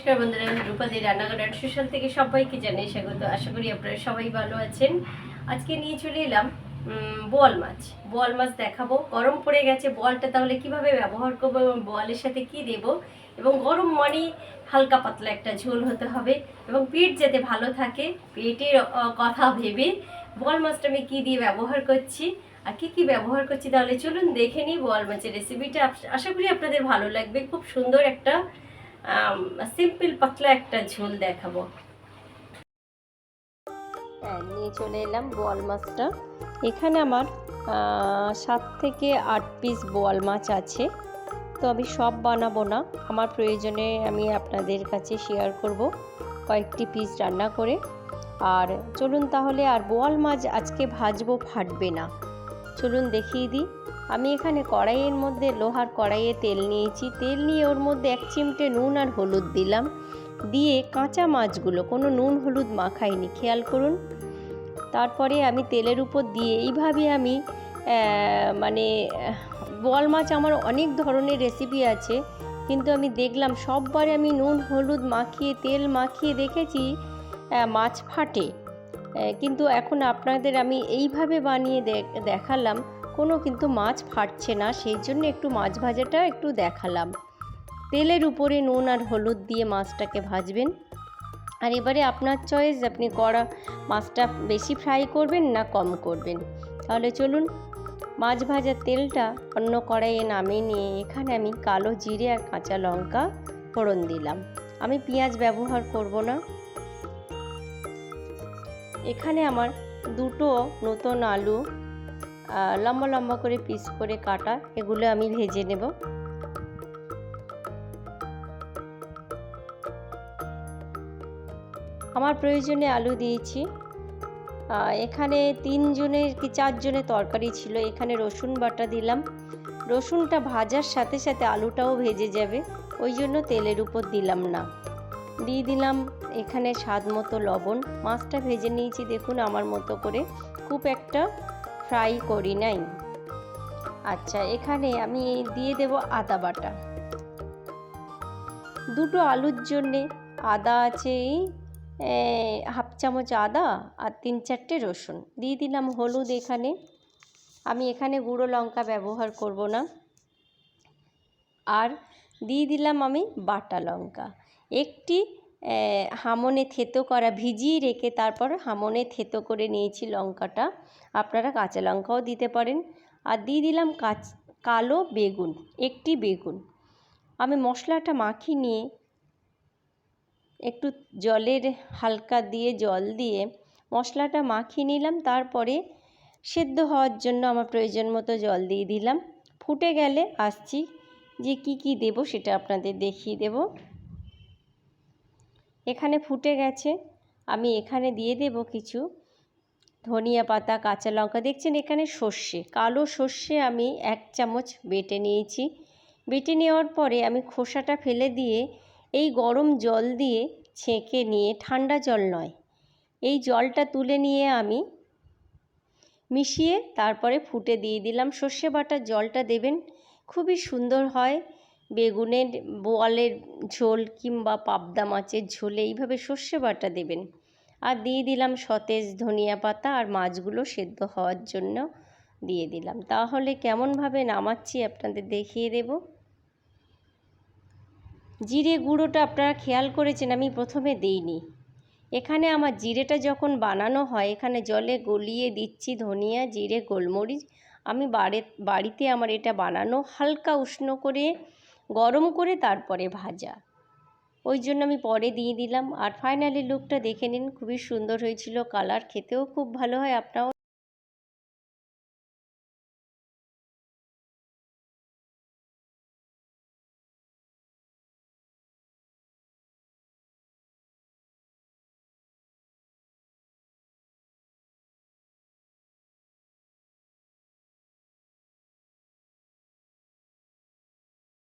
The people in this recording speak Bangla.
নমস্কার বন্ধুরা আমি রূপাদি রান্নাঘর সোশ্যাল থেকে সবাইকে জানাই স্বাগত। আশা করি আপনারা সবাই ভালো আছেন। আজকে নিয়ে চলে এলাম বোয়াল মাছ। বোয়াল মাছ দেখাবো। গরম পড়ে গেছে, বোয়ালটা তাহলে কীভাবে ব্যবহার করব এবং বোয়ালের সাথে কি দেব? এবং গরম মানে হালকা পাতলা একটা ঝোল হতে হবে এবং পেট যাতে ভালো থাকে, পেটের কথা ভেবে বোয়াল মাছটা আমি কী দিয়ে ব্যবহার করছি আর কী কী ব্যবহার করছি তাহলে চলুন দেখে নিই বোয়াল মাছের রেসিপিটা আশা করি আপনাদের ভালো লাগবে। খুব সুন্দর একটা সিম্পল পাতলা একটা ঝোল দেখাবো। হ্যাঁ নিয়ে চলে এলাম বোয়াল মাছটা। এখানে আমার সাত থেকে আট পিস বোয়াল মাছ আছে। তো আমি সব বানাবো না। আমার প্রয়োজনে আমি আপনাদের কাছে শেয়ার করব কয়েকটি পিস রান্না করে। আর চলুন তাহলে, আর বোয়াল মাছ আজকে ভাজবো, ফাটবে না। চলুন দেখিয়ে দিই। আমি এখানে কড়াইয়ের মধ্যে লোহার কড়াইয়ে তেল নিয়েছি। তেল নিয়ে ওর মধ্যে এক চিমটে নুন আর হলুদ দিলাম। দিয়ে কাঁচা মাছগুলো, কোনো নুন হলুদ মাখাইনি, খেয়াল করুন। তারপরে আমি তেলের উপর দিয়ে এইভাবে আমি মানে বোয়াল মাছ আমার অনেক ধরনের রেসিপি আছে। কিন্তু আমি দেখলাম সববারে আমি নুন, হলুদ মাখিয়ে, তেল মাখিয়ে দেখেছি মাছ ফাটে। কিন্তু এখন আপনাদের আমি এইভাবে বানিয়ে দেখ- দেখালাম। কোনো কিন্তু মাছ ফাটছে না, সেই জন্য একটু মাছ ভাজাটা একটু দেখালাম। তেলের উপরে নুন আর হলুদ দিয়ে মাছটাকে ভাজবেন। আর এবারে আপনার চয়েস আপনি কড়া মাছটা বেশি ফ্রাই করবেন না কম করবেন। তাহলে চলুন, মাছ ভাজার তেলটা অন্য কড়াইয়ে নামিয়ে নিয়ে এখানে আমি কালো জিরে আর কাঁচা লঙ্কা ফোড়ন দিলাম। আমি পেঁয়াজ ব্যবহার করব না। এখানে আমার দুটো নতুন আলু লম্বা লম্বা করে পিস করে কাটা, এগুলো আমি ভেজে নেব। আমার প্রয়োজনে আলু দিয়েছি। এখানে তিনজনের কি চারজনের তরকারি ছিল, এখানে রসুন বাটা দিলাম। রসুনটা ভাজার সাথে সাথে আলুটাও ভেজে যাবে, ওই জন্য তেলের উপর দিলাম না। দিয়ে দিলাম এখানে স্বাদ মতো লবণ। মাছটা ভেজে নিয়েছি, দেখুন আমার মতো করে। খুব একটা ফ্রাই করি নাই। আচ্ছা এখানে আমি দিয়ে দেব আদা বাটা। দুটো আলুর জন্যে আদা আছে হাফ চামচ আদা আর তিন চারটে রসুন। দিয়ে দিলাম হলুদ এখানে। আমি এখানে গুঁড়ো লঙ্কা ব্যবহার করব না। আর দিয়ে দিলাম আমি বাটা লঙ্কা। একটি হামনে থেতো করা, ভিজিয়ে রেখে তারপর হামনে থেতো করে নিয়েছি লঙ্কাটা। আপনারা কাঁচা লঙ্কাও দিতে পারেন। আর দিয়ে দিলাম কাচ, কালো বেগুন, একটি বেগুন। আমি মশলাটা মাখিয়ে নিয়ে একটু জলের হালকা দিয়ে জল দিয়ে মশলাটা মাখিয়ে নিলাম। তারপরে সেদ্ধ হওয়ার জন্য আমার প্রয়োজন মতো জল দিয়ে দিলাম। ফুটে গেলে আসছি যে কি কি দেব সেটা আপনাদের দেখিয়ে দেব। এখানে ফুটে গেছে। আমি এখানে দিয়ে দেব কিছু। ধনিয়া পাতা, কাঁচা লঙ্কা, দেখছেন এখানে সর্ষে, কালো সর্ষে আমি এক চামচ বেটে নিয়েছি। বেটে নেওয়ার পরে আমি খোসাটা ফেলে দিয়ে এই গরম জল দিয়ে ছেঁকে নিয়ে, ঠান্ডা জল নয়, এই জলটা তুলে নিয়ে আমি মিশিয়ে তারপরে ফুটে দিয়ে দিলাম। সর্ষে বাটার জলটা দেবেন, খুবই সুন্দর হয়। বেগুনের বোয়ালের ঝোল কিংবা পাবদা মাছের ঝোলে এইভাবে সর্ষে বাটা দেবেন। আর দিয়ে দিলাম সতেজ ধনিয়া পাতা আর মাছগুলো সেদ্ধ হওয়ার জন্য দিয়ে দিলাম। তাহলে কেমনভাবে নামাচ্ছি আপনাদের দেখিয়ে দেবো। জিরে গুঁড়োটা আপনারা খেয়াল করেছেন, আমি প্রথমে দেইনি। এখানে আমার জিরেটা যখন বানানো হয়, এখানে জলে গলিয়ে দিচ্ছি ধনিয়া, জিরে, গোলমরিচ। আমি বাড়িতে আমার এটা বানানো হালকা উষ্ণ করে গরম করে তারপরে ভাজা। ওই জন্য আমি পরে দিয়ে দিলাম। আর ফাইনালি লুকটা দেখে নিন। খুবই সুন্দর হয়েছিল। কালার খেতেও খুব ভালো হয়। আপনারাও